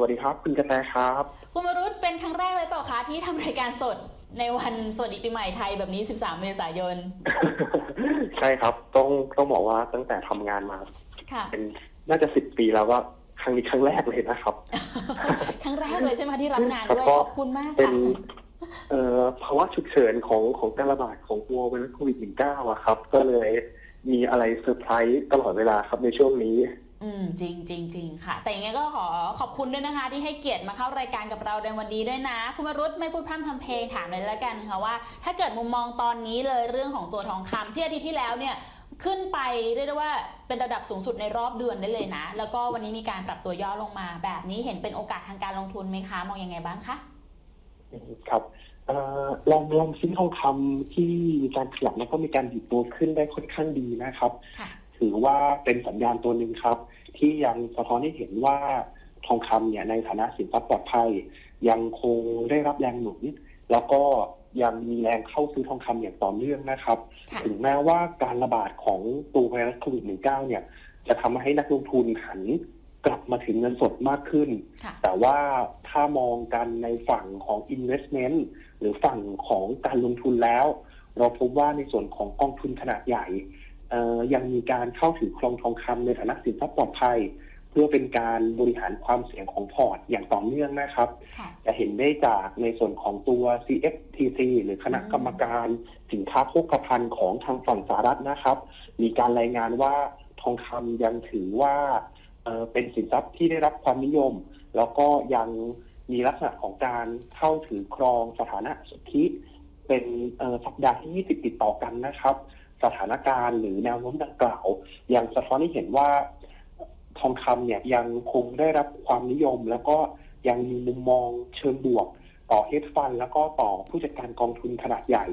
วัสดีครับ คุณกระแตครับ คุณวรุษเป็นครั้งแรกเลยเปล่าคะที่ทำรายการสดในวันสวัสดีปีใหม่ไทยแบบนี้ 13 เมษายน ใช่ครับ ต้องต้องบอกว่าตั้งแต่ทำงานมา ค่ะ เป็นน่าจะสิบปีแล้วว่าครั้งนี้ครั้งแรกเลยนะครับ ครั้งแรกเลยใช่ไหมคะที่รับงานด้วยครับก็ขอบคุณมากเป็ค่ะนเอ่อภาวะฉุกเฉินของของการระบาดของตัวไวรัสโควิด -19 อะครับ ก็เลยมีอะไรเซอร์ไพรส์ตลอดเวลาครับในช่วงนี้ อืมจริงจริงจริงค่ะ แต่ยังไงก็ขอขอบคุณด้วยนะคะ ที่ให้เกียรติมาเข้ารายการกับเราในวันนี้ด้วยนะ คุณวรุษไม่พูดพร่ำทำเพลงถามเลยแล้วกันค่ะว่า ถ้าเกิดมุมมองตอนนี้เลยเรื่องของตัวทองคำที่อาทิตย์ที่แล้วเนี่ยขึ้นไปเรียกได้ว่าเป็นระดับสูงสุดในรอบเดือนได้เลยนะ แล้วก็วันนี้มีการปรับตัวย่อลงมา แบบนี้เห็นเป็นโอกาสทางการลงทุนไหมคะ มองยังไงบ้างคะครับเอ่อลองลองซื้อทองคำที่มีการขยับแล้วก็มีการหยุดตัวขึ้นได้ค่อนข้างดีนะครับค่ะ ถือว่าเป็นสัญญาณตัวหนึ่งครับ ที่ยังสะท้อนให้เห็นว่าทองคำเนี่ยในฐานะสินทรัพย์ปลอดภัย ยังคงได้รับแรงหนุนแล้วก็ยังมีแรงเข้าซื้อทองคำอย่างต่อเนื่องนะครับค่ะถึงแม้ว่าการระบาดของตัวไวรัสโควิด -19 เนี่ย จะทำให้นักลงทุนหันกลับมาถึงเงินสดมากขึ้นค่ะแต่ว่าถ้ามองกันในฝั่งของ investment หรือฝั่งของการลงทุนแล้ว เราพบว่าในส่วนของกองทุนขนาดใหญ่เอ่อ ยังมีการเข้าถือครองทองคำในฐานะสินทรัพย์ปลอดภัย เพื่อเป็นการบริหารความเสี่ยงของพอร์ตอย่างต่อเนื่องนะครับค่ะจะเห็นได้จากในส่วนของตัว CFTC หรือคณะกรรมการสินค้าโภคภัณฑ์ของทางฝั่งสหรัฐนะครับ มีการรายงานว่าทองคำยังถือว่าเอ่อเป็นสินทรัพย์ที่ได้รับความนิยม แล้วก็ยังมีลักษณะของการเข้าถือครองสถานะสุทธิ เป็นเอ่อสัปดาห์ที่ 20 ติดต่อกันนะครับ สถานการณ์หรือแนวโน้มดังกล่าว ยังสะท้อนให้เห็นว่าทองคำเนี่ยยังคงได้รับความนิยม แล้วก็ยังมีมุมมองเชิงบวก ต่อเฮดฟัน แล้วก็ต่อผู้จัดการกองทุนขนาดใหญ่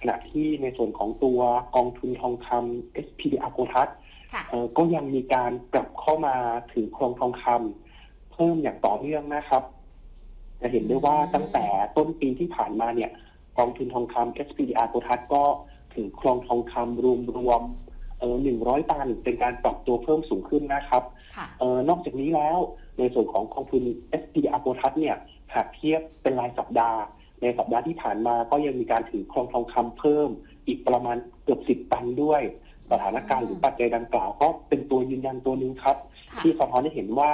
ขณะที่ในส่วนของตัวกองทุนทองคำ SPDR โกทัสค่ะเอ่อก็ยังมีการกลับเข้ามาถือครองทองคำเพิ่มอย่างต่อเนื่องนะครับ จะเห็นได้ว่าตั้งแต่ต้นปีที่ผ่านมาเนี่ย กองทุนทองคำ SPDR โกทัสก็ ถือครองทองคำรวมรวมๆเออ100ตันเป็นการปรับตัวเพิ่มสูงขึ้นนะครับค่ะเออนอกจากนี้แล้วในส่วนของกองทุน SPDR โกทัสเนี่ยหากเทียบเป็นรายสัปดาห์ ในสัปดาห์ที่ผ่านมาก็ยังมีการถือครองทองคำเพิ่ม อีกประมาณเกือบสิบตันด้วย สถานการณ์หรือปัจจัยดังกล่าวก็เป็นตัวยืนยันตัวหนึ่งครับค่ะที่สะท้อนให้เห็นว่า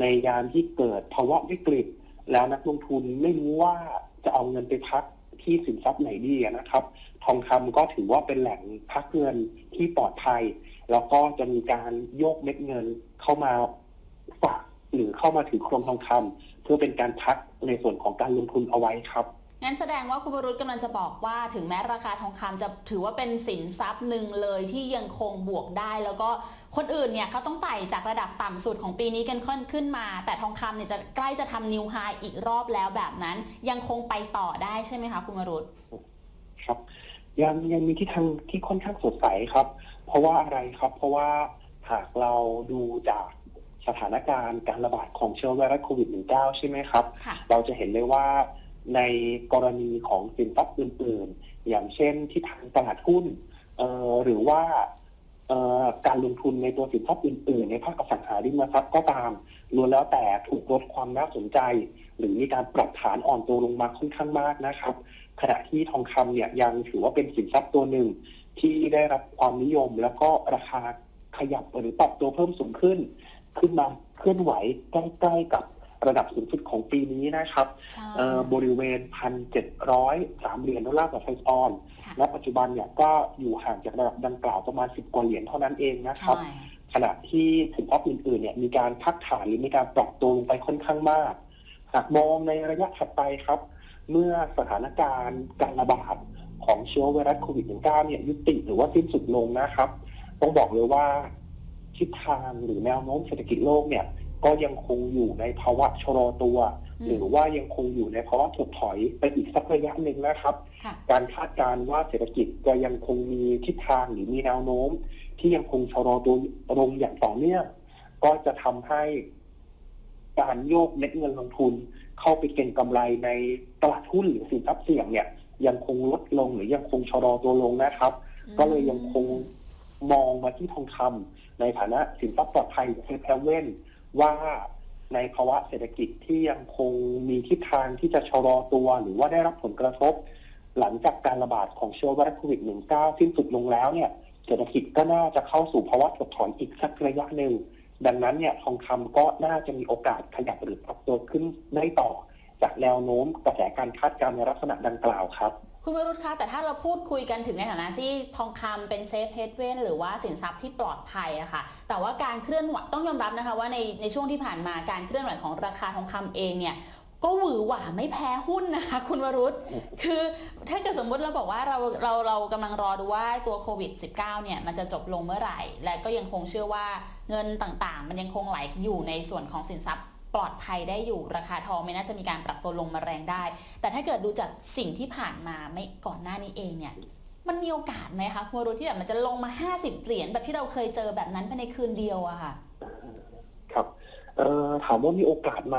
ในยามที่เกิดภาวะวิกฤต แล้วนักลงทุนไม่รู้ว่าจะเอาเงินไปพัก ที่สินทรัพย์ไหนดีนะครับ ทองคำก็ถือว่าเป็นแหล่งพักเงินที่ปลอดภัย แล้วก็จะมีการโยกเม็ดเงินเข้ามาฝากหรือเข้ามาถือครองทองคำเพื่อเป็นการพักในส่วนของการลงทุนเอาไว้ครับงั้นแสดงว่าคุณวรุษกำลังจะบอกว่าถึงแม้ราคาทองคำจะถือว่าเป็นสินทรัพย์หนึ่งเลยที่ยังคงบวกได้ แล้วก็ คนอื่นเนี่ยเขาต้องไต่จากระดับต่ำสุดของปีนี้กันขึ้นขึ้นมา แต่ทองคำเนี่ยจะใกล้จะทำนิวไฮอีกรอบแล้วแบบนั้น ยังคงไปต่อได้ใช่ไหมคะคุณวรุษครับยังยังมีที่ทางที่ค่อนข้างสดใสครับ เพราะว่าอะไรครับ เพราะว่าหากเราดูจากสถานการณ์การระบาดของเชื้อไวรัสโควิด -19 ใช่ไหมครับค่ะเราจะเห็นเลยว่าในกรณีของสินทรัพย์อื่น ๆ อย่างเช่นที่ทางตลาดหุ้นเอ่อหรือว่าเอ่อ การลงทุนในตัวสินทรัพย์อื่นๆ ในภาคอสังหาริมทรัพย์ก็ตามล้วนแล้วแต่ถูกลดความน่าสนใจ หรือมีการปรับฐานอ่อนตัวลงมาค่อนข้างมากนะครับ ขณะที่ทองคำเนี่ยยังถือว่าเป็นสินทรัพย์ตัวหนึ่ง ที่ได้รับความนิยมแล้วก็ราคาขยับหรือปรับตัวเพิ่มสูงขึ้น ขึ้นมาเคลื่อนไหวใกล้ๆกับ ระดับสูงสุดของปีนี้นะครับใช่เอ่อบริเวณ 1,703 เหรียญดอลลาร์ต่อไทยออนค่ะณปัจจุบันเนี่ยก็อยู่ห่างจากระดับดังกล่าวประมาณ 10 กว่าเหรียญเท่านั้นเองนะครับใช่ขณะที่สินทรัพย์อื่นๆเนี่ยมีการพักฐานหรือมีการปรับตัวลงไปค่อนข้างมาก หากมองในระยะถัดไปครับ เมื่อสถานการณ์การระบาดของเชื้อไวรัสโควิด -19 เนี่ยยุติหรือว่าสิ้นสุดลงนะครับ ต้องบอกเลยว่าทิศทางหรือแนวโน้มเศรษฐกิจโลกเนี่ย ก็ยังคงอยู่ในภาวะชะลอตัวอืมหรือว่ายังคงอยู่ในภาวะถดถอยไปอีกสักระยะหนึ่งนะครับค่ะการคาดการณ์ว่าเศรษฐกิจจะยังคงมีทิศทางหรือมีแนวโน้ม ที่ยังคงชะลอตัวลงอย่างต่อเนื่องก็จะทำให้การโยกเม็ดเงินลงทุน เข้าไปเก็งกำไรในตลาดหุ้นหรือสินทรัพย์เสี่ยงเนี่ย ยังคงลดลงหรือยังคงชะลอตัวลงนะครับ ก็เลยยังคงมองมาที่ทองคำในฐานะสินทรัพย์ปลอดภัยเซฟแฮเว่น ว่าในภาวะเศรษฐกิจที่ยังคงมีทิศทางที่จะชะลอตัว หรือว่าได้รับผลกระทบ หลังจากการระบาดของเชื้อไวรัสโควิด -19 สิ้นสุดลงแล้วเนี่ยเศรษฐกิจก็น่าจะเข้าสู่ภาวะถดถอยอีกสักระยะหนึ่ง ดังนั้นเนี่ยทองคำก็น่าจะมีโอกาสขยับหรือปรับตัวขึ้นได้ต่อ จากแนวโน้มกระแสการคาดการณ์ในลักษณะดังกล่าวครับ คุณวรุษคะแต่ถ้าเราพูดคุยกันถึงในฐานะที่ทองคำเป็นเซฟเฮดเวนหรือว่าสินทรัพย์ที่ปลอดภัยอะค่ะแต่ว่าการเคลื่อนไหวต้องยอมรับนะคะว่าในในช่วงที่ผ่านมาการเคลื่อนไหวของราคาทองคำเองเนี่ยก็หวือหวาไม่แพ้หุ้นนะคะ คุณวรุษคือถ้าเกิดสมมุติเราบอกว่าเราเราเรากำลังรอดูว่าตัวโควิด -19 เนี่ยมันจะจบลงเมื่อไหร่ และก็ยังคงเชื่อว่าเงินต่างๆ มันยังคงไหลอยู่ในส่วนของสินทรัพย์ ลอดภัยได้อยู่ราคาทองไม่น่าจะมีการปรับตัวลงมาแรงได้ แต่ถ้าเกิดดูจากสิ่งที่ผ่านมาไม่ก่อนหน้านี้เองเนี่ยมันมีโอกาสไหมคะคุณวรุษที่แบบมันจะลงมา 50 เหรียญแบบที่เราเคยเจอแบบนั้นภายในคืนเดียวอะค่ะ ครับเอ่อถามว่ามีโอกาสไหม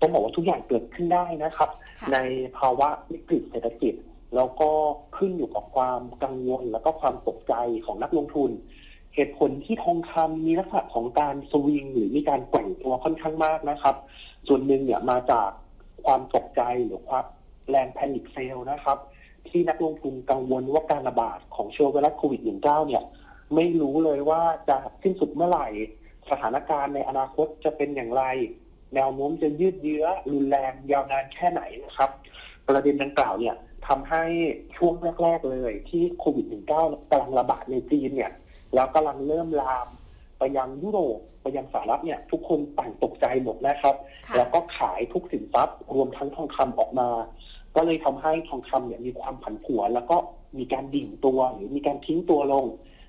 ต้องบอกว่าทุกอย่างเกิดขึ้นได้นะครับค่ะในภาวะวิกฤตเศรษฐกิจ แล้วก็ขึ้นอยู่กับความกังวล แล้วก็ความตกใจของนักลงทุน เหตุผลที่ทองคำมีลักษณะของการสวิง หรือมีการแกว่งตัวค่อนข้างมากนะครับ ส่วนหนึ่งเนี่ยมาจากความตกใจหรือความแรงแพนิคเซลนะครับ ที่นักลงทุนกังวลว่าการระบาดของเชื้อไวรัสโควิด -19 เนี่ย ไม่รู้เลยว่าจะสิ้นสุดเมื่อไหร่ สถานการณ์ในอนาคตจะเป็นอย่างไร แนวโน้มจะยืดเยื้อรุนแรงยาวนานแค่ไหนนะครับ ประเด็นดังกล่าวเนี่ยทำให้ช่วงแรก ๆ เลยที่โควิด -19 กำลังระบาดในจีนเนี่ย แล้วกำลังเริ่มลามไปยังยุโรปไปยังสหรัฐเนี่ย ทุกคนต่างตกใจหมดนะครับค่ะแล้วก็ขายทุกสินทรัพย์ รวมทั้งทองคำออกมา ก็เลยทำให้ทองคำเนี่ยมีความผันผวนแล้วก็มีการดิ่งตัวหรือมีการทิ้งตัวลง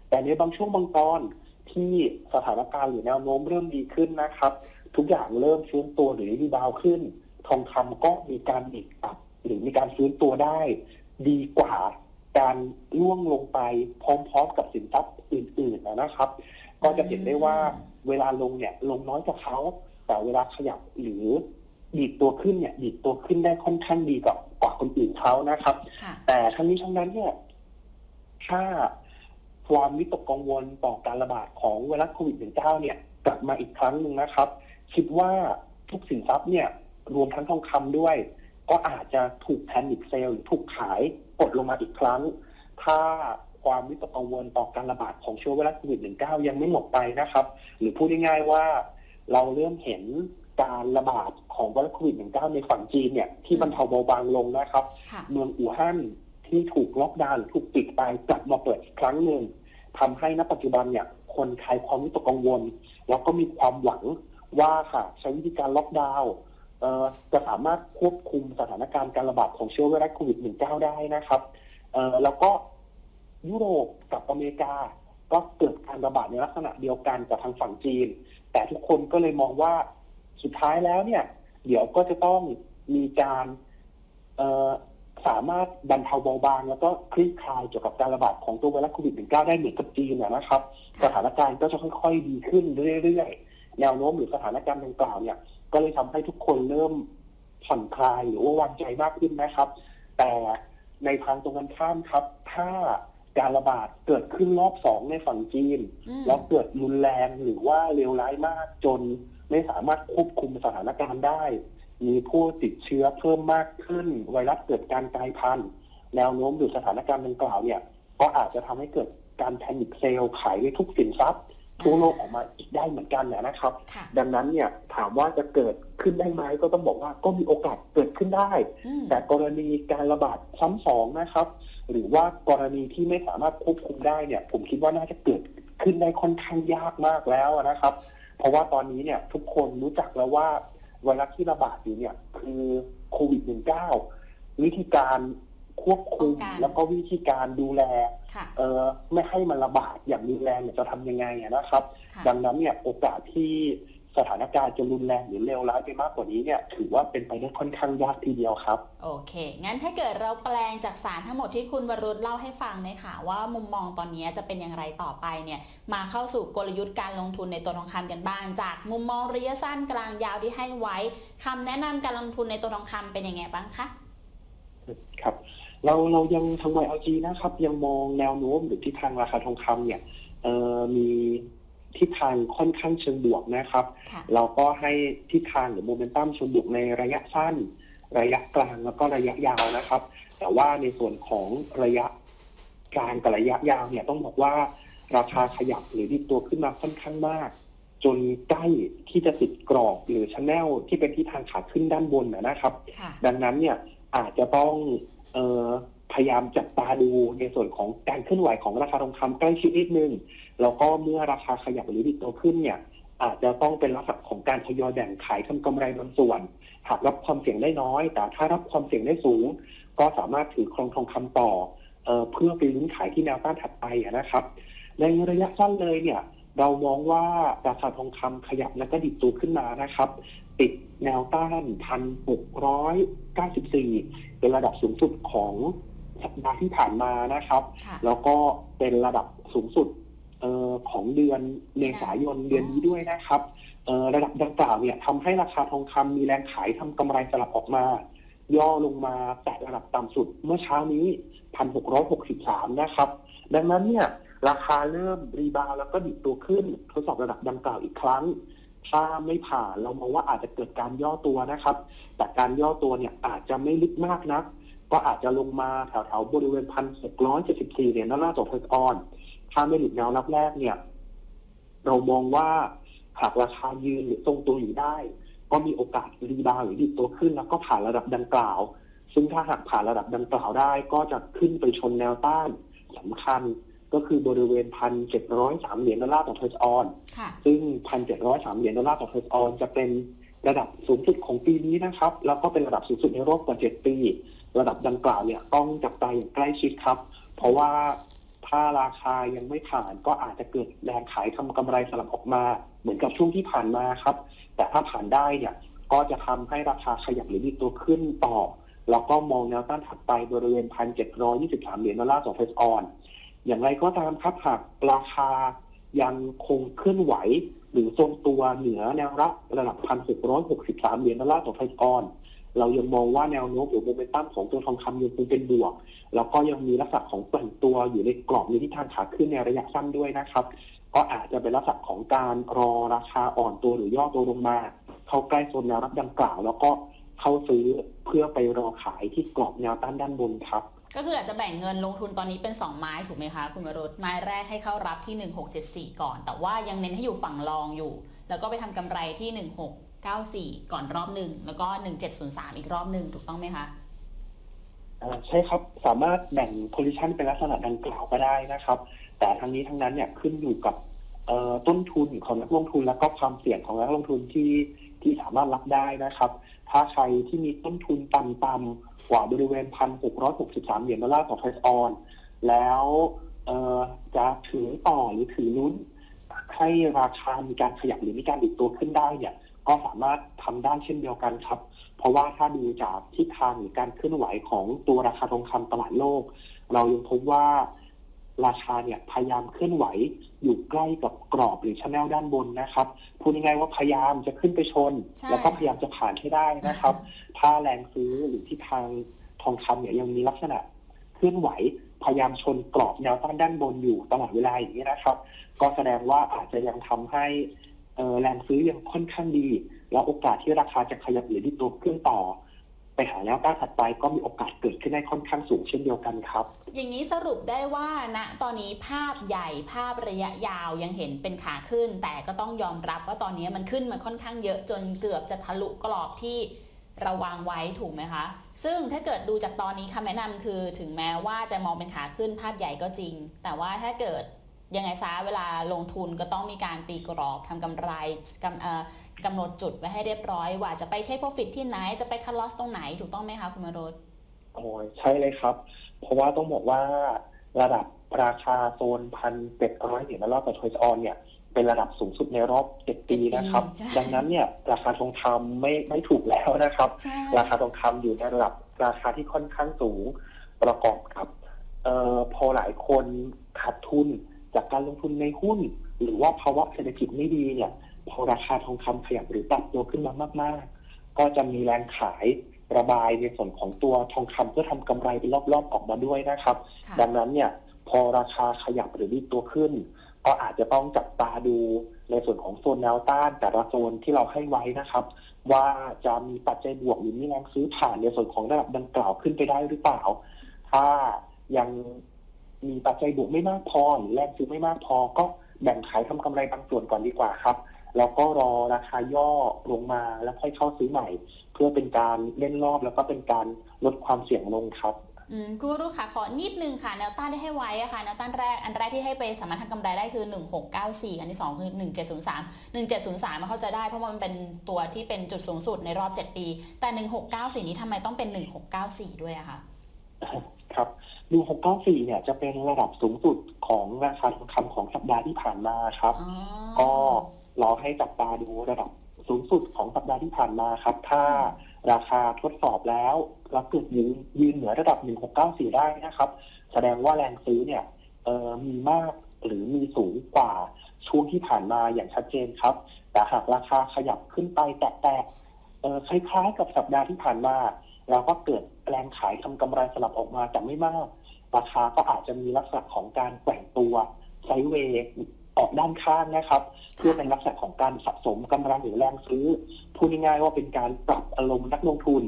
แต่ในบางช่วงบางตอนที่สถานการณ์หรือแนวโน้มเริ่มดีขึ้นนะครับ ทุกอย่างเริ่มฟื้นตัวหรือรีบาวด์ขึ้น ทองคำก็มีการดิกอัพหรือมีการฟื้นตัวได้ ดีกว่า การล่วงลงไปพร้อมๆกับสินทรัพย์อื่นๆนะครับ ก็จะเห็นได้ว่าเวลาลงเนี่ยลงน้อยกว่าเขา แต่เวลาขยับหรือดีดตัวขึ้นเนี่ยดีดตัวขึ้นได้ค่อนข้างดีกว่ากว่าคนอื่นเขานะครับค่ะแต่ทั้งนี้ทั้งนั้นเนี่ยถ้าความวิตกกังวลต่อการระบาดของไวรัสโควิด -19 เนี่ย กลับมาอีกครั้งหนึ่งนะครับ คิดว่าทุกสินทรัพย์เนี่ย รวมทั้งทองคำด้วย ก็อาจจะถูกแพนิคเซลหรือถูกขาย กดลงมาอีกครั้ง ถ้าความวิตกกังวลต่อการระบาดของเชื้อไวรัสโควิด -19 ยังไม่หมดไปนะครับ หรือพูดง่ายๆว่าเราเริ่มเห็นการระบาดของไวรัสโควิด -19 ในฝั่งจีนเนี่ยที่บรรเทาเบาบางลงนะครับค่ะเมืองอู่ฮั่นที่ถูกล็อกดาวน์หรือถูกปิดไปกลับมาเปิดอีกครั้งหนึ่งทำให้ณปัจจุบันเนี่ยคนคลายความวิตกกังวล แล้วก็มีความหวังว่าหากใช้วิธีการล็อกดาวน์เอ่อ จะสามารถควบคุมสถานการณ์การระบาดของเชื้อไวรัสโควิด -19 ได้นะครับแล้วก็ยุโรปกับอเมริกา ก็เกิดการระบาดในลักษณะเดียวกันกับทางฝั่งจีน แต่ทุกคนก็เลยมองว่าสุดท้ายแล้วเนี่ย เดี๋ยวก็จะต้องมีการสามารถบรรเทาเบาบาง แล้วก็คลี่คลายเกี่ยวกับการระบาดของตัวไวรัสโควิด -19 ได้เหมือนกับจีนนะนะครับ สถานการณ์ก็จะค่อยๆ ดีขึ้นเรื่อยๆ แนวโน้มหรือสถานการณ์ดังกล่าวเนี่ย ก็เลยทำให้ทุกคนเริ่มผ่อนคลายหรือว่าวางใจมากขึ้นนะครับ แต่ในทางตรงกันข้ามครับ ถ้าการระบาดเกิดขึ้นรอบสองในฝั่งจีนอืมแล้วเกิดรุนแรงหรือว่าเลวร้ายมากจนไม่สามารถควบคุมสถานการณ์ได้ มีผู้ติดเชื้อเพิ่มมากขึ้น ไวรัสเกิดการกลายพันธุ์ แนวโน้มหรือสถานการณ์ดังกล่าวเนี่ย ก็อาจจะทำให้เกิดการแพนิคเซลขายในทุกสินทรัพย์ ทั่วโลกออกมาอีกได้เหมือนกันนะครับค่ะดังนั้นเนี่ยถามว่าจะเกิดขึ้นได้ไหมก็ต้องบอกว่าก็มีโอกาสเกิดขึ้นได้อืมแต่กรณีการระบาดซ้ำสองนะครับ หรือว่ากรณีที่ไม่สามารถควบคุมได้เนี่ย ผมคิดว่าน่าจะเกิดขึ้นได้ค่อนข้างยากมากแล้วนะครับ เพราะว่าตอนนี้เนี่ยทุกคนรู้จักแล้วว่าไวรัสที่ระบาดอยู่เนี่ยคือโควิด -19 วิธีการ ควบคุม ป้องกัน แล้วก็วิธีการดูแล ค่ะ เอ่อไม่ให้มันระบาดอย่างรุนแรงเนี่ยจะทำยังไงอะนะครับ ค่ะ ดังนั้นเนี่ยโอกาสที่สถานการณ์จะรุนแรงหรือเลวร้ายไปมากกว่านี้เนี่ยถือว่าเป็นไปได้ค่อนข้างยากทีเดียวครับ โอเค งั้นถ้าเกิดเราแปลงจากสารทั้งหมดที่คุณวรุษเล่าให้ฟังเนยคะว่ามุมมองตอนนี้จะเป็นอย่างไรต่อไปเนี่ย มาเข้าสู่กลยุทธ์การลงทุนในตัวทองคำกันบ้าง จากมุมมองระยะสั้นกลางยาวที่ให้ไว้คำแนะนำการลงทุนในตัวทองคำเป็นยังไงบ้างคะ ครับ เราเรายังทาง YLG นะครับ ยังมองแนวโน้มหรือทิศทางราคาทองคำเนี่ยเอ่อมีทิศทางค่อนข้างเชิงบวกนะครับ ค่ะเราก็ให้ทิศทางหรือโมเมนตัมเชิงบวกในระยะสั้น ระยะกลางแล้วก็ระยะยาวนะครับ แต่ว่าในส่วนของระยะกลางกับระยะยาวเนี่ยต้องบอกว่าราคาขยับหรือดิดตัวขึ้นมาค่อนข้างมาก จนใกล้ที่จะติดกรอบหรือชแนลที่เป็นทิศทางขาขึ้นด้านบนนะนะครับ ค่ะ ดังนั้นเนี่ยอาจจะต้องเออ พยายามจับตาดูในส่วนของการเคลื่อนไหวของราคาทองคำใกล้ชิดนิดนึง แล้วก็เมื่อราคาขยับหรือดิดตัวขึ้นเนี่ย อาจจะต้องเป็นลักษณะของการทยอยแบ่งขายทำกำไรบางส่วน หากรับความเสี่ยงได้น้อย แต่ถ้ารับความเสี่ยงได้สูง ก็สามารถถือครองทองคำต่อเออเพื่อไปลุ้นขายที่แนวต้านถัดไปนะครับ ในระยะสั้นเลยเนี่ย เรามองว่าราคาทองคำขยับและก็ดิดตัวขึ้นมานะครับ ติดแนวต้านพันหกร้อยเก้าสิบสี่ เป็นระดับสูงสุดของสัปดาห์ที่ผ่านมานะครับค่ะแล้วก็เป็นระดับสูงสุดเออของเดือนเมษายนเดือนนี้ด้วยนะครับเอ่อระดับดังกล่าวเนี่ยทำให้ราคาทองคำมีแรงขายทำกำไรสลับออกมา ย่อลงมาแตะระดับต่ำสุดเมื่อเช้านี้ 1,663 นะครับ ดังนั้นเนี่ยราคาเริ่มรีบาวด์แล้วก็ดิดตัวขึ้นทดสอบระดับดังกล่าวอีกครั้ง ถ้าไม่ผ่านเรามองว่าอาจจะเกิดการย่อตัวนะครับ แต่การย่อตัวเนี่ยอาจจะไม่ลึกมากนัก ก็อาจจะลงมาแถวๆบริเวณ1,674เหรียญดอลลาร์ต่อเทอร์ออน ถ้าไม่หลุดแนวรับแรกเนี่ย เรามองว่าหากราคายืนหรือทรงตัวอยู่ได้ ก็มีโอกาสรีบาวด์หรือดิดตัวขึ้น แล้วก็ผ่านระดับดังกล่าว ซึ่งถ้าหากผ่านระดับดังกล่าวได้ ก็จะขึ้นไปชนแนวต้านสำคัญ ก็คือบริเวณ1,703เหรียญดอลลาร์ต่อเทอร์ออน ค่ะ ซึ่ง1,703เหรียญดอลลาร์ต่อเทอร์ออนจะเป็นระดับสูงสุดของปีนี้นะครับ แล้วก็เป็นระดับสูงสุดในรอบกว่า7ปี ระดับดังกล่าวเนี่ยต้องจับตาอย่างใกล้ชิดครับ เพราะว่าถ้าราคายังไม่ผ่านก็อาจจะเกิดแรงขายทำกำไรสลับออกมา เหมือนกับช่วงที่ผ่านมาครับ แต่ถ้าผ่านได้เนี่ยก็จะทำให้ราคาขยับหรือมีตัวขึ้นต่อ แล้วก็มองแนวต้านถัดไปบริเวณ1,723เหรียญดอลลาร์ต่อเทอร์ออน อย่างไรก็ตามครับหากราคายังคงเคลื่อนไหว หรือทรงตัวเหนือแนวรับระดับ 1,663 เหรียญดอลลาร์ต่อไทออน เรายังมองว่าแนวโน้มหรือโมเมนตัมของตัวทองคำยังคงเป็นบวก แล้วก็ยังมีลักษณะของแกว่งตัวอยู่ในกรอบในทิศทางขาขึ้นในระยะสั้นด้วยนะครับ ก็อาจจะเป็นลักษณะของการรอราคาอ่อนตัวหรือย่อตัวลงมา เข้าใกล้โซนแนวรับดังกล่าว แล้วก็เข้าซื้อเพื่อไปรอขายที่กรอบแนวต้านด้านบนครับ ก็คืออาจจะแบ่งเงินลงทุนตอนนี้เป็น 2 ไม้ถูกไหมคะคุณวรุษไม้แรกให้เข้ารับที่ 1674 ก่อน แต่ว่ายังเน้นให้อยู่ฝั่งรองอยู่ แล้วก็ไปทำกำไรที่ 1694 ก่อนรอบหนึ่งแล้วก็ 1703 อีกรอบหนึ่งถูกต้องไหมคะใช่ครับสามารถแบ่งโพซิชันเป็นลักษณะดังกล่าวก็ได้นะครับ แต่ทั้งนี้ทั้งนั้นเนี่ยขึ้นอยู่กับต้นทุนของนักลงทุน แล้วก็ความเสี่ยงของนักลงทุนที่ที่สามารถรับได้นะครับ ถ้าใครที่มีต้นทุนต่ำๆกว่าบริเวณ 1,663 เหรียญดอลลาร์ต่อไทออน แล้วเออจะถือต่อหรือถือลุ้น ให้ราคามีการขยับหรือมีการดิดตัวขึ้นได้เนี่ยก็สามารถทำได้เช่นเดียวกันครับ เพราะว่าถ้าดูจากทิศทางหรือการเคลื่อนไหวของตัวราคาทองคำตลาดโลก เรายังพบว่าราคาเนี่ยพยายามเคลื่อนไหว อยู่ใกล้กับกรอบหรือชแนลด้านบนนะครับพูดง่ายๆว่าพยายามจะขึ้นไปชน ใช่ แล้วก็พยายามจะผ่านให้ได้นะครับ ถ้าแรงซื้อหรือทิศทางทองคำเนี่ยยังมีลักษณะเคลื่อนไหวพยายามชนกรอบแนวต้านด้านบนอยู่ตลอดเวลาอย่างนี้นะครับ ก็แสดงว่าอาจจะยังทำให้เอ่อแรงซื้อยังค่อนข้างดี แล้วโอกาสที่ราคาจะขยับหรือดิดตัวขึ้นต่อไป หาแนวต้านถัดไปก็มีโอกาสเกิดขึ้นได้ค่อนข้างสูงเช่นเดียวกันครับ อย่างนี้สรุปได้ว่าณตอนนี้ภาพใหญ่ภาพระยะยาวยังเห็นเป็นขาขึ้น แต่ก็ต้องยอมรับว่าตอนนี้มันขึ้นมาค่อนข้างเยอะจนเกือบจะทะลุกรอบที่เราวางไว้ถูกไหมคะ ซึ่งถ้าเกิดดูจากตอนนี้คำแนะนำคือถึงแม้ว่าจะมองเป็นขาขึ้นภาพใหญ่ก็จริง แต่ว่าถ้าเกิดยังไงซะเวลาลงทุนก็ต้องมีการตีกรอบทำกำไร กำเอ่อกำหนดจุดไว้ให้เรียบร้อยว่าจะไปเทคโปรฟิตที่ไหนจะไปคัลลอสตรงไหนถูกต้องไหมคะคุณมรดโอ้ยใช่เลยครับ เพราะว่าต้องบอกว่าระดับราคาโซนพันเป็ดร้อยเหรียญดอลลาร์ต่อทอยส์ออนเนี่ยเป็นระดับสูงสุดในรอบเจ็ดปีนะครับใช่ดังนั้นเนี่ยราคาทองคำไม่ไม่ถูกแล้วนะครับใช่ราคาทองคำอยู่ในระดับราคาที่ค่อนข้างสูงประกอบกับเอ่อพอหลายคนขาดทุนจากการลงทุนในหุ้น หรือว่าภาวะเศรษฐกิจไม่ดีเนี่ย พอราคาทองคำขยับหรือปรับตัวขึ้นมามาก ๆ ก็จะมีแรงขายระบายในส่วนของตัวทองคำเพื่อทำกำไรเป็นรอบๆออกมาด้วยนะครับค่ะดังนั้นเนี่ยพอราคาขยับหรือดีดตัวขึ้น ก็อาจจะต้องจับตาดูในส่วนของโซนแนวต้านแต่ละโซนที่เราให้ไว้นะครับ ว่าจะมีปัจจัยบวกหรือมีแรงซื้อผ่านในส่วนของระดับดังกล่าวขึ้นไปได้หรือเปล่า ถ้ายังมีปัจจัยบวกไม่มากพอหรือแรงซื้อไม่มากพอก็แบ่งขายทำกำไรบางส่วนก่อนดีกว่าครับ แล้วก็รอราคาย่อลงมาแล้วค่อยเข้าซื้อใหม่ เพื่อเป็นการเล่นรอบแล้วก็เป็นการลดความเสี่ยงลงครับอืมคุณวรุษค่ะขอนิดนึงค่ะแนวต้านที่ให้ไว้อะค่ะแนวต้านแรกอันแรกที่ให้ไปสามารถทำกำไรได้คือ 1694 อันที่ 2 คือ 1703 1703มาเข้าใจได้เพราะว่ามันเป็นตัวที่เป็นจุดสูงสุดในรอบ 7 ปี แต่ 1694 นี้ทำไมต้องเป็น 1694 ด้วยอะคะครับดู694 เนี่ยจะเป็นระดับสูงสุดของราคาทองคำของสัปดาห์ที่ผ่านมาครับอ๋ อก็รอให้จับตาดูระดับสูงสุดของสัปดาห์ที่ผ่านมาครับ ถ้าราคาทดสอบแล้วแล้วเกิดยืนยืนเหนือระดับ 1694 ได้นะครับ แสดงว่าแรงซื้อเนี่ยมีมากหรือมีสูงกว่าช่วงที่ผ่านมาอย่างชัดเจนครับ แต่หากราคาขยับขึ้นไปแตะๆคล้ายๆกับสัปดาห์ที่ผ่านมาแล้วก็เกิดแรงขายทำกำไรสลับออกมาแต่ไม่มาก ราคาก็อาจจะมีลักษณะของการแกว่งตัวไซเวย์ ออกด้านข้างนะครับ เพื่อเป็นลักษณะของการสะสมกำลังหรือแรงซื้อพูดง่ายๆว่าเป็นการปรับอารมณ์นักลงทุน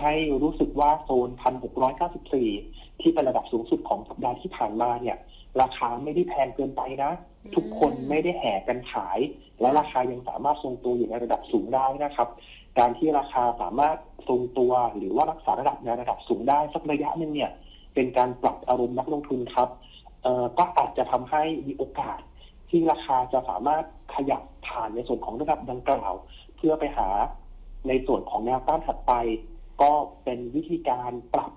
ให้รู้สึกว่าโซน 1694 ที่เป็นระดับสูงสุดของสัปดาห์ที่ผ่านมาเนี่ย ราคาไม่ได้แพงเกินไปนะ ทุกคนไม่ได้แห่กันขาย และราคายังสามารถทรงตัวอยู่ในระดับสูงได้นะครับ การที่ราคาสามารถทรงตัวหรือว่ารักษาระดับในระดับสูงได้สักระยะหนึ่งเนี่ยเป็นการปรับอารมณ์นักลงทุนครับก็อาจจะทำให้มีโอกาส ที่ราคาจะสามารถขยับผ่านในส่วนของระดับดังกล่าว เพื่อไปหาในส่วนของแนวต้านถัดไป ก็เป็นวิธีการปรับ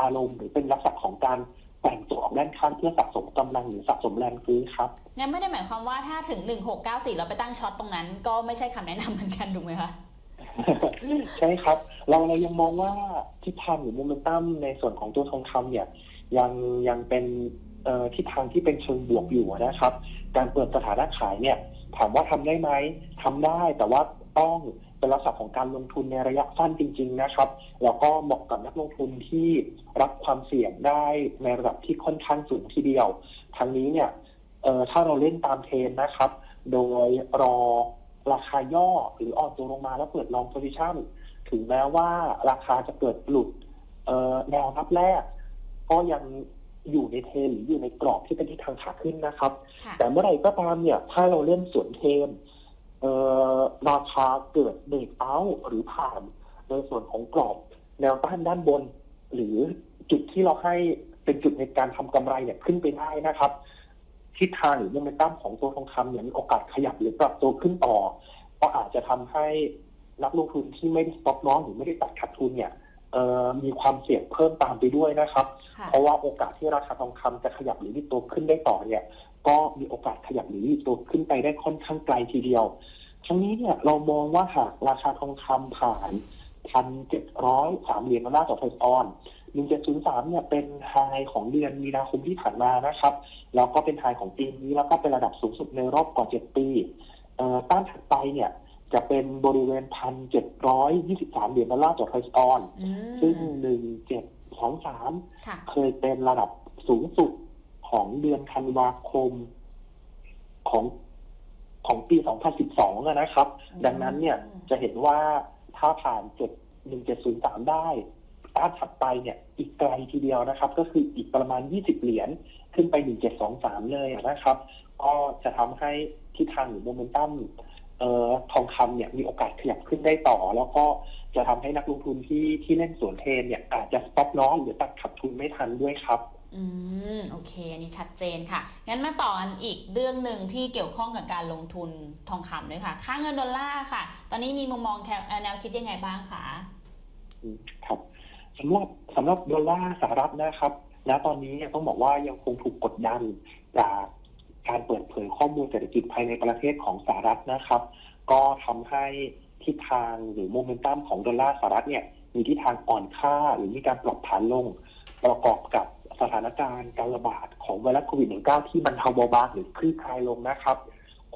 อารมณ์หรือเป็นลักษณะของการแบ่งตัวออกด้านข้างเพื่อสะสมกำลังหรือสะสมแรงซื้อครับงั้นไม่ได้หมายความว่าถ้าถึง 1694 เราไปตั้งช็อตตรงนั้น ก็ไม่ใช่คำแนะนำเหมือนกันถูกไหมคะใช่ครับ เราเรายังมองว่าทิศทางหรือโมเมนตัมในส่วนของตัวทองคำเนี่ย ยังยังเป็นเอ่อ ทิศทางที่เป็นเชิงบวกอยู่นะครับ การเปิดสถานะขายเนี่ยถามว่าทำได้ไหมทำได้แต่ว่าต้องเป็นลักษณะของการลงทุนในระยะสั้นจริง ๆ นะครับ แล้วก็เหมาะกับนักลงทุนที่รับความเสี่ยงได้ในระดับที่ค่อนข้างสูงทีเดียวทั้งนี้เนี่ยถ้าเราเล่นตามเทรนนะครับ โดยรอราคาย่อหรืออ่อนตัวลงมาแล้วเปิดลองโพซิชันถึงแม้ว่าราคาจะเกิดหลุดแนวรับแรก ก็ยัง อยู่ในเทรนหรืออยู่ในกรอบที่เป็นทิศทางขาขึ้นนะครับค่ะแต่เมื่อไหร่ก็ตามเนี่ย ถ้าเราเล่นสวนเทรนเอ่อราคาเกิดเบรกเอาท์หรือผ่านในส่วนของกรอบแนวต้านด้านบน หรือจุดที่เราให้เป็นจุดในการทำกำไรเนี่ยขึ้นไปได้นะครับทิศทางหรือโมเมนตัมของตัวทองคำเนี่ยมีโอกาสขยับหรือปรับตัวขึ้นต่อ ก็อาจจะทำให้นักลงทุนที่ไม่ได้สต็อปน้องหรือไม่ได้ตัดขาดทุนเนี่ยเอ่อ มีความเสี่ยงเพิ่มตามไปด้วยนะครับค่ะเพราะว่าโอกาสที่ราคาทองคำจะขยับหรือรีบตัวขึ้นได้ต่อเนี่ยก็มีโอกาสขยับหรือรีบตัวขึ้นไปได้ค่อนข้างไกลทีเดียว ทั้งนี้เนี่ยเรามองว่าหากราคาทองคำผ่านพันเจ็ดร้อยสามเหรียญดอลลาร์ต่อทออนหนึ่งเจ็ดศูนย์สามเนี่ยเป็นไฮของเดือนมีนาคมที่ผ่านมานะครับ แล้วก็เป็นไฮของปีนี้แล้วก็เป็นระดับสูงสุดในรอบกว่าเจ็ดปีเอ่อต้านถัดไปเนี่ย จะเป็นบริเวณพันเจ็ดร้อยยี่สิบสามเหรียญดอลลาร์ต่อทออนอืซึ่งมหนึ่งเจ็ดสองสามค่ะเคยเป็นระดับสูงสุดของเดือนธันวาคมของของปี 2012อะนะครับ ดังนั้นเนี่ยจะเห็นว่าถ้าผ่าน71703 ได้ต้านถัดไปเนี่ยอีกไกลทีเดียวนะครับ ก็คืออีกประมาณ 20 เหรียญขึ้นไป 1723 เลยอะนะครับ ก็จะทำให้ทิศทางหรือโมเมนตัมเอ่อ ทองคำเนี่ยมีโอกาสขยับขึ้นได้ต่อ แล้วก็จะทำให้นักลงทุนที่ที่เล่นสวนเทรนเนี่ยอาจจะสต็อปน้องหรือตัดขัดทุนไม่ทันด้วยครับ อืมโอเค อันนี้ชัดเจนค่ะ งั้นมาต่อกันอีกเรื่องหนึ่งที่เกี่ยวข้องกับการลงทุนทองคำด้วยค่ะ ค่าเงินดอลลาร์ค่ะ ตอนนี้มีมุมมองแคเอ่อแนวคิดยังไงบ้างคะอืมครับสำหรับสำหรับดอลลาร์สหรัฐนะครับณตอนนี้เนี่ยต้องบอกว่ายังคงถูกกดดันจาก การเปิดเผยข้อมูลเศรษฐกิจภายในประเทศของสหรัฐนะครับ ก็ทำให้ทิศทางหรือโมเมนตัมของดอลลาร์สหรัฐเนี่ยมีทิศทางอ่อนค่าหรือมีการปรับฐานลง ประกอบกับสถานการณ์การระบาดของไวรัสโควิด -19 ที่บรรเทาเบาบางหรือคลี่คลายลงนะครับ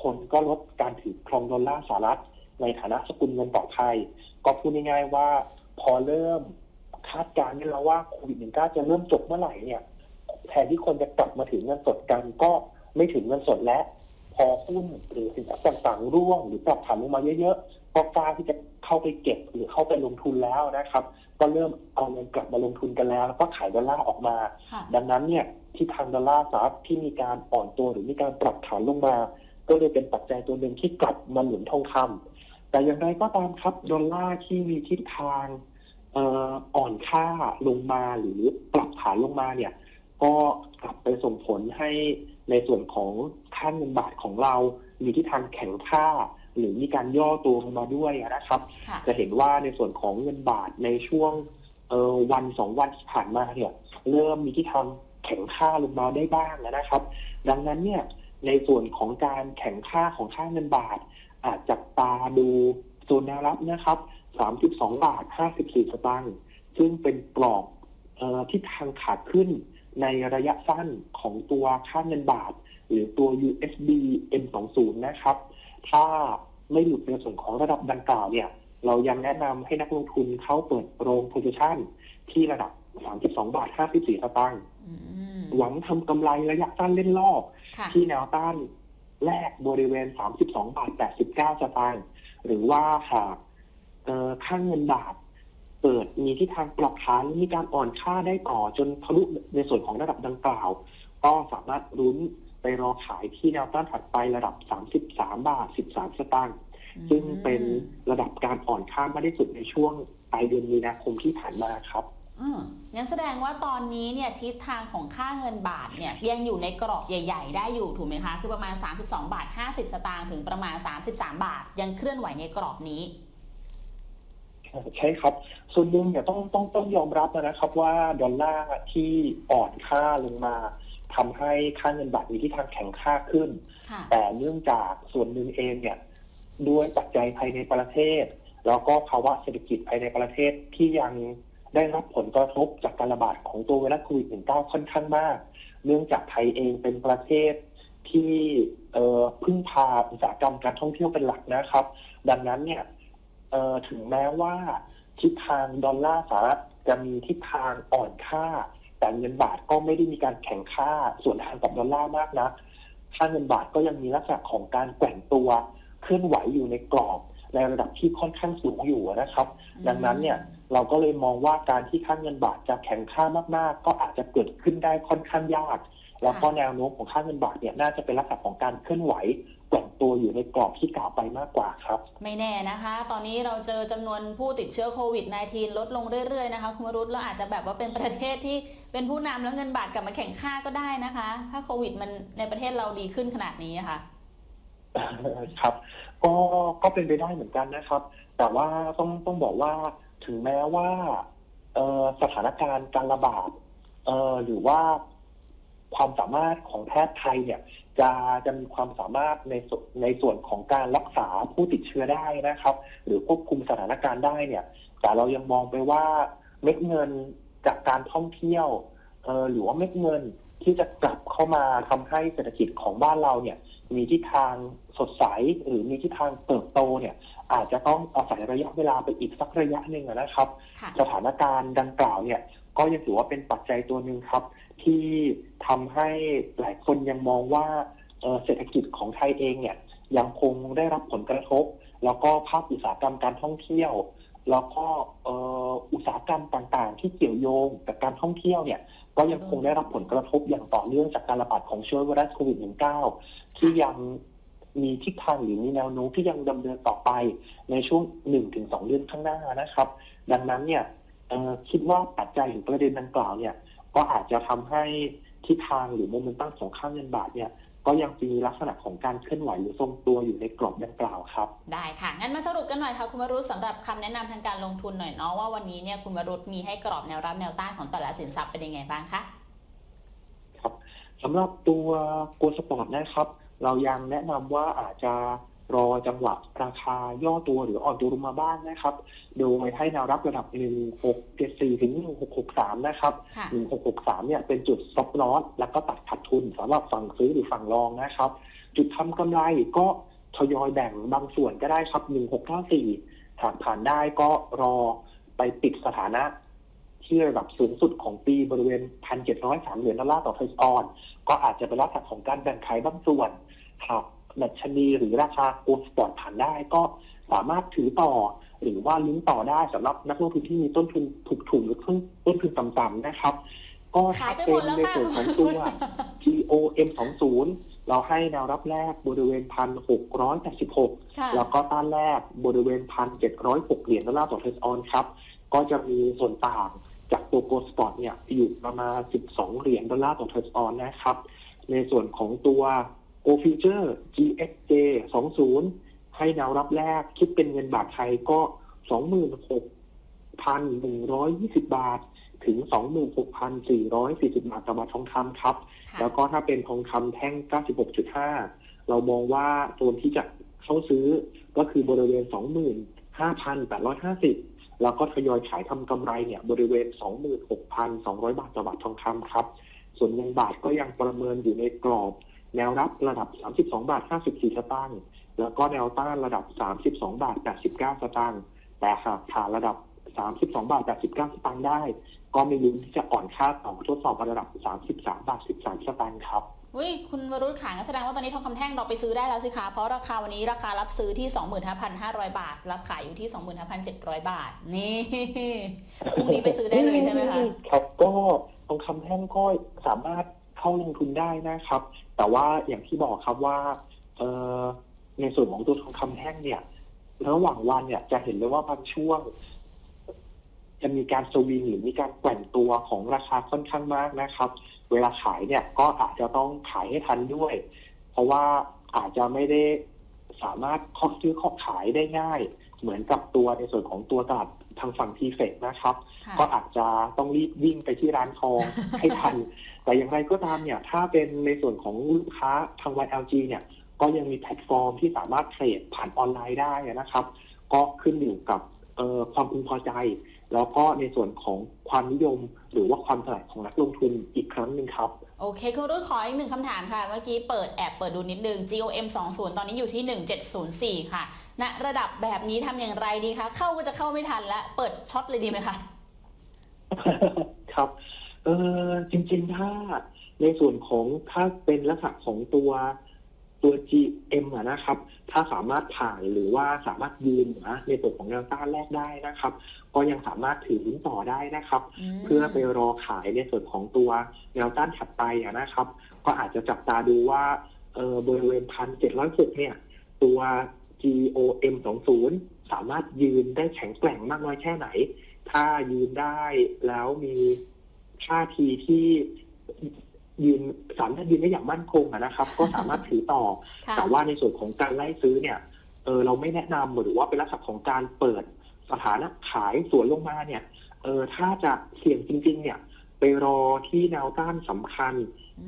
คนก็ลดการถือครองดอลลาร์สหรัฐ ในฐานะสกุลเงินต่อไทย ก็พูดง่ายๆว่าพอเริ่มคาดการณ์ได้แล้วว่าโควิด -19 จะเริ่มจบเมื่อไหร่เนี่ยแทนที่คนจะกลับมาถือเงินสดกันก็ ไม่ถึงเงินสดและ พอหุ้นหรือสินทรัพย์ต่างๆร่วงหรือปรับฐานลงมาเยอะๆก็กล้าที่จะเข้าไปเก็บหรือเข้าไปลงทุนแล้วนะครับ ก็เริ่มเอาเงินกลับมาลงทุนกันแล้ว แล้วก็ขายดอลลาร์ออกมาค่ะดังนั้นเนี่ยที่ทางดอลลาร์สหรัฐที่มีการอ่อนตัวหรือมีการปรับฐานลงมา ก็เลยเป็นปัจจัยตัวหนึ่งที่กลับมาหนุนทองคำแต่อย่างไรก็ตามครับดอลลาร์ที่มีทิศทางเอ่ออ่อนค่าลงมาหรือปรับฐานลงมาเนี่ย ก็กลับไปส่งผลให้ ในส่วนของค่าเงินบาทของเรา มีทิศทางแข็งค่า หรือมีการย่อตัวลงมาด้วยนะครับค่ะจะเห็นว่าในส่วนของเงินบาทในช่วงเอ่อวันสองวันที่ผ่านมาเนี่ยเริ่มมีที่ทางแข็งค่าลงมาได้บ้างแล้วนะครับ ดังนั้นเนี่ยในส่วนของการแข็งค่าของค่าเงินบาท อาจจับตาดูโซนแนวรับนะครับ 32 บาท 54 สตางค์ซึ่งเป็นกรอบเอ่อที่ทางขาขึ้น ในระยะสั้นของตัวค่าเงินบาท หรือตัว USD M20 นะครับ ถ้าไม่หลุดในส่วนของระดับดังกล่าวเนี่ย เรายังแนะนำให้นักลงทุนเข้าเปิดโรง position ที่ระดับ 32 บาท 54สตางค์อืมหวังทำกำไรระยะสั้นเล่นรอบค่ะที่แนวต้านแรกบริเวณ 32 บาท 89 สตางค์ หรือว่าหากเอ่อค่าเงินบาท เปิดมีที่ทางปรับฐานมีการอ่อนค่าได้ต่อจนทะลุในส่วนของระดับดังกล่าว ก็สามารถรุ้นไปรอขายที่แนวต้านถัดไประดับ 33 บาท 13 สตางค์ซึ่งเป็นระดับการอ่อนค่ามากที่สุดในช่วงปลายเดือนมีนาคมที่ผ่านมาครับอืมงั้นแสดงว่าตอนนี้เนี่ยทิศทางของค่าเงินบาทเนี่ยยังอยู่ในกรอบใหญ่ ๆ ได้อยู่ถูกไหมคะ คือประมาณ 32 บาท 50 สตางค์ถึงประมาณ 33 บาท ยังเคลื่อนไหวในกรอบนี้ ใช่ครับ ส่วนหนึ่งเนี่ยต้องต้องต้องยอมรับนะครับว่าดอลลาร์ที่อ่อนค่าลงมาทำให้ค่าเงินบาทมีที่ทางแข็งค่าขึ้นค่ะแต่เนื่องจากส่วนหนึ่งเองเนี่ยด้วยปัจจัยภายในประเทศ แล้วก็ภาวะเศรษฐกิจภายในประเทศที่ยังได้รับผลกระทบจากการระบาดของตัวไวรัสโควิด -19 ค่อนข้างมาก เนื่องจากไทยเองเป็นประเทศที่เอ่อพึ่งพาอุตสาหกรรมการท่องเที่ยวเป็นหลักนะครับ ดังนั้นเนี่ยเอ่อ ถึงแม้ว่าทิศทางดอลลาร์สหรัฐจะมีทิศทางอ่อนค่า แต่เงินบาทก็ไม่ได้มีการแข่งค่าส่วนทางกับดอลลาร์มากนักค่าเงินบาทก็ยังมีลักษณะของการแกว่งตัวเคลื่อนไหวอยู่ในกรอบในระดับที่ค่อนข้างสูงอยู่นะครับ ดังนั้นเนี่ยเราก็เลยมองว่าการที่ค่าเงินบาทจะแข็งค่ามากๆ ก็อาจจะเกิดขึ้นได้ค่อนข้างยาก แล้วก็แนวโน้มของค่าเงินบาทเนี่ยน่าจะเป็นลักษณะของการเคลื่อนไหวแกว่งตัวอยู่ในกรอบที่กล่าวไปมากกว่าครับ ไม่แน่นะคะ ตอนนี้เราเจอจำนวนผู้ติดเชื้อโควิด -19 ลดลงเรื่อยๆนะคะคุณวรุษเราอาจจะแบบว่าเป็นประเทศที่เป็นผู้นำแล้วเงินบาทกลับมาแข่งค่าก็ได้นะคะ ถ้าโควิดมันในประเทศเราดีขึ้นขนาดนี้อะค่ะครับก็ก็เป็นไปได้เหมือนกันนะครับ แต่ว่าต้องต้องบอกว่าถึงแม้ว่าเอ่อสถานการณ์การระบาดเอ่อหรือว่า ความสามารถของแพทย์ไทยเนี่ยจะจะมีความสามารถในส่วนในส่วนของการรักษาผู้ติดเชื้อได้นะครับ หรือควบคุมสถานการณ์ได้เนี่ย แต่เรายังมองไปว่าเม็ดเงินจากการท่องเที่ยวเอ่อหรือว่าเม็ดเงินที่จะกลับเข้ามาทำให้เศรษฐกิจของบ้านเราเนี่ย มีทิศทางสดใสหรือมีทิศทางเติบโตเนี่ย อาจจะต้องอาศัยระยะเวลาไปอีกสักระยะหนึ่งอะนะครับค่ะสถานการณ์ดังกล่าวเนี่ย ก็ยังถือว่าเป็นปัจจัยตัวหนึ่งครับ ที่ทำให้หลายคนยังมองว่าเศรษฐกิจของไทยเองเนี่ยยังคงได้รับผลกระทบ แล้วก็ภาคอุตสาหกรรมการท่องเที่ยว แล้วก็อุตสาหกรรมต่างๆ ที่เกี่ยวโยงกับการท่องเที่ยวเนี่ยก็ยังคงได้รับผลกระทบอย่างต่อเนื่องจากการระบาดของเชื้อไวรัสโควิด -19 ที่ยังมีทิศทางหรือมีแนวโน้มที่ยังดำเนินต่อไปในช่วง 1-2 เดือนข้างหน้านะครับ ดังนั้นเนี่ยคิดว่าปัจจัยหรือประเด็นดังกล่าวเนี่ย ก็อาจจะทำให้ทิศทางหรือโมเมนตัมของค่าเงินบาทเนี่ยก็ยังมีลักษณะของการเคลื่อนไหวหรือทรงตัวอยู่ในกรอบดังกล่าวครับ ได้ค่ะ งั้นมาสรุปกันหน่อยค่ะ คุณวรุษสำหรับคำแนะนำทางการลงทุนหน่อยเนาะว่าวันนี้เนี่ยคุณวรุษมีให้กรอบแนวรับแนวต้านของแต่ละสินทรัพย์เป็นยังไงบ้างคะสำหรับตัวโกลสปอร์ตนะครับ เรายังแนะนำว่าอาจจะ รอจังหวะราคาย่อตัวหรืออ่อนตัวลงมาบ้างนะครับ โดยให้แนวรับระดับ 1674 ถึง 1663 นะครับค่ะ1663 เนี่ยเป็นจุดซ็อปลอสแล้วก็ตัดขาดทุนสำหรับฝั่งซื้อหรือฝั่งรองนะครับ จุดทำกำไรก็ทยอยแบ่งบางส่วนก็ได้ครับ 1694 หากผ่านได้ก็รอไปปิดสถานะที่ระดับสูงสุดของปีบริเวณ 1,703 เหรียญดอลลาร์ต่อเทรดออน ก็อาจจะเป็นลักษณะของการแบ่งขายบางส่วนหาก ดัชนีหรือราคาโกลด์สปอร์ตผ่านได้ก็สามารถถือต่อหรือว่าลุ้นต่อได้สำหรับนักลงทุนที่มีต้นทุนถูกๆหรือต้นทุนต่ำๆนะครับ ก็ขาถ้ายไปเป็หมดนแล้วในค่ะส่วนของตัว GOM 20เราให้แนวรับแรกบริเวณ1,686ค่ะแล้วก็ต้านแรกบริเวณ1,706เหรียญดอลลาร์ต่อเทรดออนครับ ก็จะมีส่วนต่างจากตัวโกลด์สปอร์ตเนี่ยอยู่ประมาณ12เหรียญดอลลาร์ต่อเทรดออนนะครับ ในส่วนของตัว Go Future GXJ 20 ให้แนวรับแรกคิดเป็นเงินบาทไทยก็ 26,120 บาท ถึง 26,440 บาทต่อบาททองคำครับค่ะแล้วก็ถ้าเป็นทองคำแท่ง 96.5 เรามองว่าโซนที่จะเข้าซื้อก็คือบริเวณ 25,850แล้วก็ทยอยขายทำกำไรเนี่ยบริเวณ 26,200 บาทต่อบาททองคำครับ ส่วนเงินบาทก็ยังประเมินอยู่ในกรอบ แนวรับระดับ 32 บาท 54 สตางค์ แล้วก็แนวต้านระดับ 32 บาท 89 สตางค์ แต่หากผ่านระดับ 32 บาท 89 สตางค์ได้ ก็ไม่ลุ้นที่จะอ่อนค่าต่อทดสอบระดับ 33 บาท 13 สตางค์ครับอุ้ยคุณวรุษขายงั้นแสดงว่าตอนนี้ทองคำแท่งเราไปซื้อได้แล้วสิคะเพราะราคาวันนี้ราคารับซื้อที่ 25,500 บาท รับขายอยู่ที่ 25,700 บาท นี่พรุ่งนี้ไปซื้อได้เลยใช่ไหมคะ ครับก็ทองคำแท่งก็สามารถ เข้าลงทุนได้นะครับ แต่ว่าอย่างที่บอกครับว่าเออในส่วนของตัวทองคำแท่งเนี่ย ระหว่างวันเนี่ยจะเห็นเลยว่าบางช่วง จะมีการสวิงหรือมีการแกว่งตัวของราคาค่อนข้างมากนะครับ เวลาขายเนี่ยก็อาจจะต้องขายให้ทันด้วย เพราะว่าอาจจะไม่ได้สามารถคาะซื้อเคาะขายได้ง่าย เหมือนกับตัวในส่วนของตัวตลาด ทางฝั่งทีเฟกนะครับค่ะก็อาจจะต้องรีบวิ่งไปที่ร้านทองให้ทัน แต่อย่างไรก็ตามเนี่ย ถ้าเป็นในส่วนของลูกค้าทาง YLG เนี่ย ก็ยังมีแพลตฟอร์มที่สามารถเทรดผ่านออนไลน์ได้นะครับ ก็ขึ้นอยู่กับเอ่อความพึงพอใจ แล้วก็ในส่วนของความนิยมหรือว่าความถนัดของนักลงทุนอีกครั้งหนึ่งครับโอเคคุณวรุษขออีกหนึ่งคำถามค่ะ เมื่อกี้เปิดแอบเปิดดูนิดนึง GOM 20ตอนนี้อยู่ที่ 1704 ค่ะ ณระดับแบบนี้ทำอย่างไรดีคะเข้าก็จะเข้าไม่ทันแล้วเปิดช็อตเลยดีไหมคะครับเออจริง ๆ ถ้าในส่วนของถ้าเป็นลักษณะของตัวตัว GM อะนะครับ ถ้าสามารถผ่านหรือว่าสามารถยืนนะในส่วนของแนวต้านแรกได้นะครับ ก็ยังสามารถถือลุ้นต่อได้นะครับมเพื่อไปรอขายในส่วนของตัวแนวต้านถัดไปอะนะครับ ก็อาจจะจับตาดูว่าเออบริเวณพันเจ็ดร้อยหกเนี่ย ตัว GOM 20สามารถยืนได้แข็งแกร่งมากน้อยแค่ไหน ถ้ายืนได้แล้วมีท่าทีที่ยืนสามารถยืนได้อย่างมั่นคงอะนะครับ ก็สามารถถือต่อค่ะแต่ว่าในส่วนของการไล่ซื้อเนี่ยเออเราไม่แนะนำหรือว่าเป็นลักษณะของการเปิดสถานะขายสวนลงมาเนี่ยเออถ้าจะเสี่ยงจริง ๆ เนี่ย ไปรอที่แนวต้านสำคัญ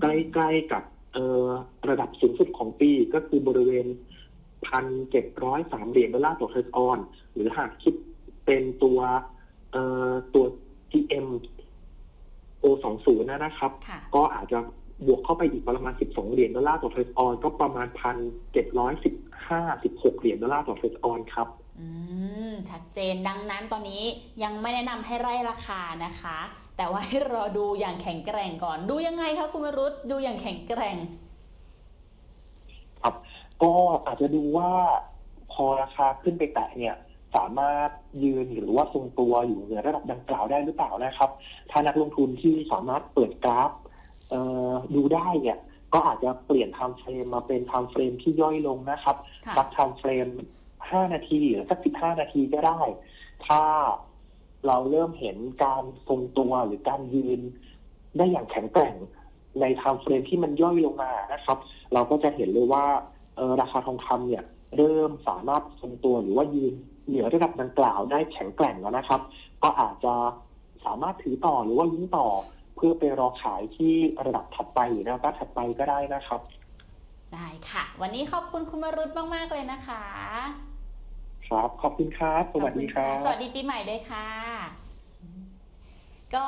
ใกล้ๆกับเออระดับสูงสุดของปีก็คือบริเวณ พันเจ็ดร้อยสามเหรียญดอลลาร์ต่อเทรดออน หรือหากคิดเป็นตัวเอ่อตัว GM O20 นะนะครับค่ะก็อาจจะบวกเข้าไปอีกประมาณ 12 เหรียญดอลลาร์ต่อเทรดออนก็ประมาณ 1,715 16 เหรียญดอลลาร์ต่อเทรดออนครับ อืม ชัดเจนดังนั้นตอนนี้ยังไม่แนะนำให้ไล่ราคานะคะ แต่ว่าให้รอดูอย่างแข็งแกร่งก่อน ดูยังไงคะคุณวรุษดูอย่างแข็งแกร่ง ก็อาจจะดูว่าพอราคาขึ้นไปแตะเนี่ยสามารถยืนหรือว่าทรงตัวอยู่เหนือระดับดังกล่าวได้หรือเปล่านะครับ ถ้านักลงทุนที่สามารถเปิดกราฟเอ่อดูได้เนี่ยก็อาจจะเปลี่ยนไทม์เฟรมมาเป็นไทม์เฟรมที่ย่อยลงนะครับค่ะสักไทม์เฟรม5นาทีหรือสัก15นาทีก็ได้ ถ้าเราเริ่มเห็นการทรงตัวหรือการยืนได้อย่างแข็งแกร่งในไทม์เฟรมที่มันย่อยลงมานะครับ เราก็จะเห็นเลยว่าเอ่อ ราคาทองคำเนี่ยเริ่มสามารถทรงตัวหรือว่ายืนเหนือระดับดังกล่าวได้แข็งแกร่งแล้วนะครับ ก็อาจจะสามารถถือต่อหรือว่าลุ้นต่อ เพื่อไปรอขายที่ระดับถัดไปหรือแนวต้านถัดไปก็ได้นะครับ ได้ค่ะ วันนี้ขอบคุณคุณวรุษมาก ๆ เลยนะคะ ครับขอบคุณครับ สวัสดีครับ สวัสดีปีใหม่ด้วยค่ะ ก็